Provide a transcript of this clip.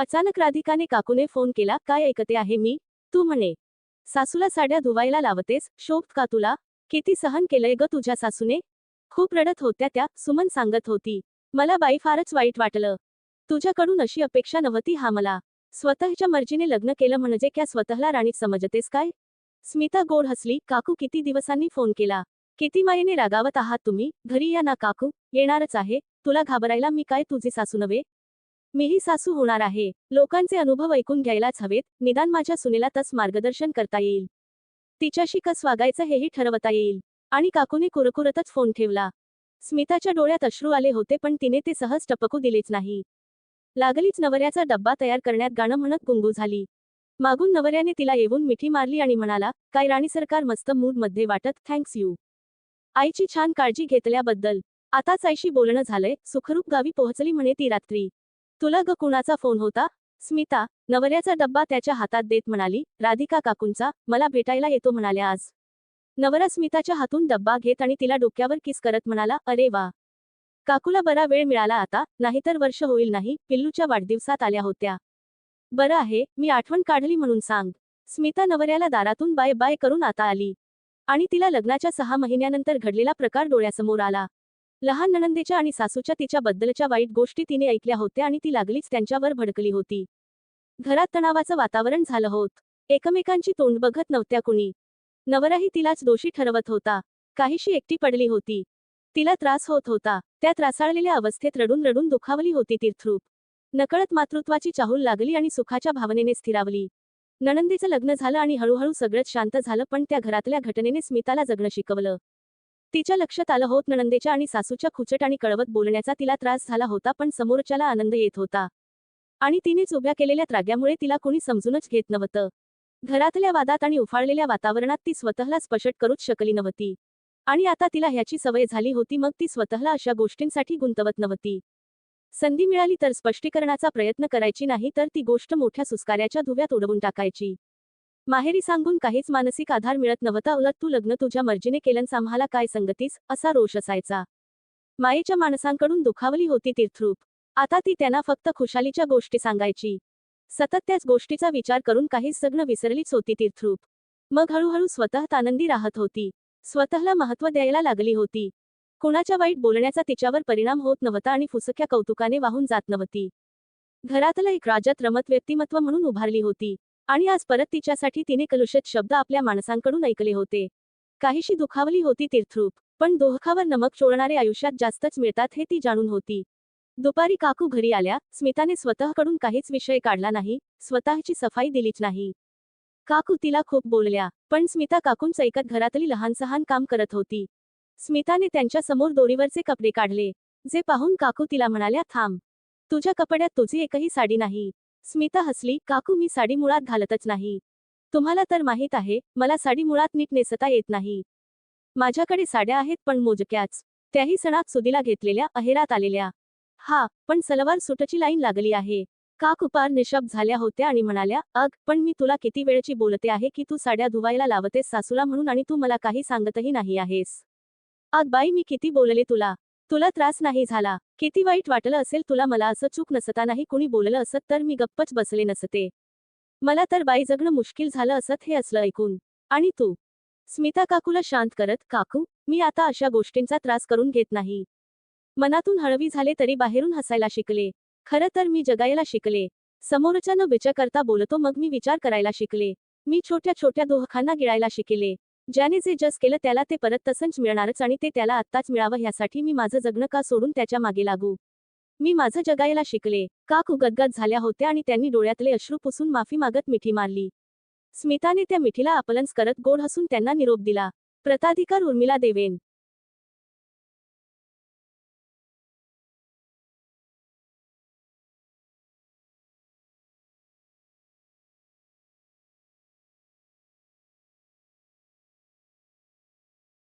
अचानक राधिकाने काकूने फोन केला काय ऐकते आहे मी? तू म्हणे सासूला साड्या धुवायला लावतेस शोभत का तुला? किती सहन केलंय ग तुझ्या सासूने? खूप रडत होत्या त्या सुमन सांगत होती. मला बाई फारच वाईट वाटलं. तुझ्याकडून अशी अपेक्षा नव्हती हा मला. स्वतःच्या मर्जीने लग्न केलं म्हणजे क्या स्वतःला राणी समजतेस काय? स्मिता गोड हसली काकू किती दिवसांनी फोन केला? किती मायेने रागावत आहात तुम्ही? घरी या ना काकू येणारच आहे. तुला घाबरायला मी काय तुझी सासू नव्हे? मीही सासू होणार आहे. लोकांचे अनुभव ऐकून घ्यायलाच हवेत. निदान माझ्या सुनेला तस मार्गदर्शन करता येईल. तिच्याशी कस वागायचं हेही ठरवता येईल. आणि काकूने कुरकुरतच फोन ठेवला. स्मिताच्या डोळ्यात अश्रू आले होते पण तिने ते सहज टपकू दिलेच नाही. लागलीच नवऱ्याचा डब्बा तयार करण्यात गाणं म्हणत गुंगू झाली. मागून नवऱ्याने तिला येऊन मिठी मारली आणि म्हणाला काय राणी सरकार मस्त मूडमध्ये वाटत थँक्स यू आईची छान काळजी घेतल्याबद्दल. आताच आईशी बोलणं झालंय सुखरूप गावी पोहोचली म्हणे ती रात्री. तुला ग कुणाचा फोन होता? स्मिता नवऱ्याचा डब्बा त्याच्या हातात देत म्हणाली राधिका काकूंचा मला भेटायला येतो म्हणाल्या आज. नवरा स्मिताच्या हातून डब्बा घेत आणि तिला डोक्यावर किस करत म्हणाला अरे वा. काकूला बरा वेळ मिळाला आता नाहीतर वर्ष होईल नाही पिल्लूच्या वाढदिवसात आल्या होत्या. बरं आहे मी आठवण काढली म्हणून सांग स्मिता नवऱ्याला दारातून बाय बाय करून आता आली. आणि तिला लग्नाच्या सहा महिन्यानंतर घडलेला प्रकार डोळ्यासमोर आला. लहान नणंदेच्या आणि सासूच्या तिच्याबद्दलच्या वाईट गोष्टी तिने ऐकल्या होत्या आणि ती लागलीच त्यांच्यावर भडकली होती. घरात तणावाचं वातावरण झालं होत. एकमेकांची तोंड बघत नव्हत्या कुणी. नवराही तिलाच दोषी ठरवत होता. काहीशी एकटी पडली होती. तिला त्रास होत होता. त्या त्रासाळलेल्या अवस्थेत रडून रडून दुखावली होती तीर्थरूप. नकळत मातृत्वाची चाहूल लागली आणि सुखाच्या भावनेने स्थिरावली. नणंदीचं लग्न झालं आणि हळूहळू सगळंच शांत झालं पण त्या घरातल्या घटनेने स्मिताला जगणं शिकवलं. तिच्या लक्षात आलं होत नणंदेच्या आणि सासूच्या खुचट आणि कळवत बोलण्याचा तिला त्रास झाला होता पण समोरच्याला आनंद येत होता. आणि तिनेच उभ्या केलेल्या त्राग्यामुळे तिला कोणी समजूनच घेत नव्हतं. घरातल्या वादात आणि उफाळलेल्या वातावरणात ती स्वतःला स्पष्ट करूच शकली नव्हती. आणि आता तिला ह्याची सवय झाली होती मग ती स्वतःला अशा गोष्टींसाठी गुंतवत नव्हती. संधी मिळाली तर स्पष्टीकरणाचा प्रयत्न करायची नाही तर ती गोष्ट मोठ्या सुस्कार्याच्या धुव्यात उडवून टाकायची. माहेरी सांगून काहीच मानसिक आधार मिळत नव्हता. उलट तू लग्न तुझ्या मर्जीने केलंस आम्हाला काय संगतीस? असा रोष असायचा. मायेच्या माणसांकडून दुखावली होती तीर्थरूप आता ती त्यांना फक्त खुशालीच्या गोष्टी सांगायची. सतत त्याच गोष्टीचा विचार करून काहीच सगळं विसरलीच होती तीर्थरूप मग हळूहळू स्वतः आनंदी राहत होती. स्वतःला महत्त्व द्यायला लागली होती. कुणाच्या वाईट बोलण्याचा तिच्यावर परिणाम होत नव्हता आणि फुसक्या कौतुकाने वाहून जात नव्हती. घरातलं एक राज्यात रमत व्यक्तिमत्व म्हणून उभारली होती. आणि आज परत तिच्यासाठी तिने कलुषित शब्द आपल्या माणसांकडून ऐकले होते. काहीशी दुखावली होती तीर्थरूप पण दोहखावर नमक चोळणारे आयुष्यात जास्तच मिळतात हे ती जाणून होती. दुपारी काकू घरी आल्या स्मिताने स्वतःकडून काहीच विषय काढला नाही स्वतःची सफाई दिलीच नाही. काकू तिला खूप बोलल्या पण स्मिता काकूंच ऐकत घरातली लहानसहान काम करत होती. स्मिताने त्यांच्यासमोर दोरीवरचे कपडे काढले जे पाहून काकू तिला म्हणाल्या थांब. तुझ्या कपड्यात तुझी एकही साडी नाही. स्मिता हसली काकू मी साडी मुळात घालतच नाही. तुम्हाला तर माहीत आहे मला साडी मुळात नीट नेसता येत नाही. माझ्याकडे साड्या आहेत पण मोजक्याच. त्याही सणात सुदीला घेतलेल्या अहेरात आलेल्या. हा पण सलवार सुटची लाईन लागली आहे. का कुपार निशब्द झाल्या होत्या आणि म्हणाल्या अग पण मी तुला किती वेळची बोलते आहे की तू साड्या धुवायला लावतेस सासूला म्हणून आणि तू मला काही सांगतही नाही आहेस. अग बाई मी किती बोलले तुला. तुला त्रास नाही झाला. किती वाईट वाटलं असेल तुला मला असं चूक नसतानाही कुणी बोललं असत तर मी गप्पच बसले नसते. मला तर बाई जगणं मुश्किल झालं असत हे असलं ऐकून. आणि तू? स्मिता काकूला शांत करत काकू मी आता अशा गोष्टींचा त्रास करून घेत नाही. मनातून हळवी झाले तरी बाहेरून हसायला शिकले. खरं तर मी जगायला शिकले. समोरच्यानं विचार करता बोलतो मग मी विचार करायला शिकले. मी छोट्या छोट्या दोहखांना गिळायला शिकले. ज्याने जे जस केलं त्याला ते परत तसंच मिळणारच आणि ते त्याला आत्ताच मिळावं ह्यासाठी मी माझं जगणं का सोडून त्याच्यामागे लागू? मी माझं जगायला शिकले. का गदगद झाल्या होत्या आणि त्यांनी डोळ्यातले अश्रू पुसून माफी मागत मिठी मारली. स्मिताने त्या मिठीला अपलन्स करत गोड हसून त्यांना निरोप दिला. प्रताधिकार उर्मिला देवेन.